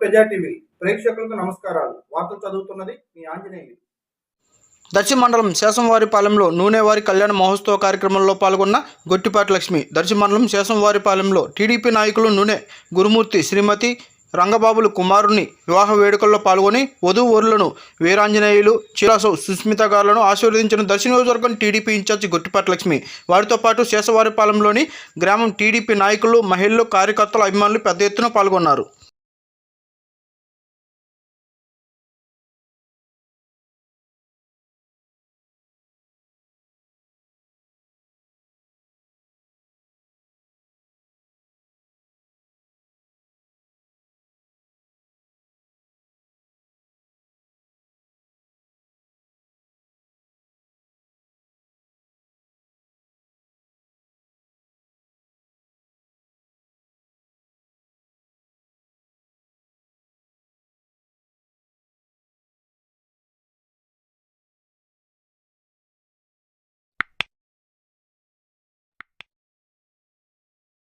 ప్రజా టీవీ. ప్రేక్షకులకు నమస్కారాలు. వార్తలు చదువుతున్నది మీ ఆంజనేయులు. దర్శి మండలం శేషంవారిపాలెంలో నూనెవారి కళ్యాణ మహోత్సవ కార్యక్రమంలో పాల్గొన్న గొట్టిపాటి లక్ష్మి దర్శి మండలం శేషంవారిపాలెంలో టీడీపీ నాయకులు నూనె గురుమూర్తి శ్రీమతి రంగబాబులు కుమారుని వివాహ వేడుకల్లో పాల్గొని వధూవరులను వీరాంజనేయులు చిరాసు సుస్మిత గారులను ఆశీర్వదించిన దర్శి నియోజకవర్గం టీడీపీ ఇన్ఛార్జి గొట్టిపాటి లక్ష్మి. వారితో పాటు శేషవారిపాలెంలోని గ్రామం టీడీపీ నాయకులు మహిళలు కార్యకర్తలు అభిమానులు పెద్ద ఎత్తున పాల్గొన్నారు.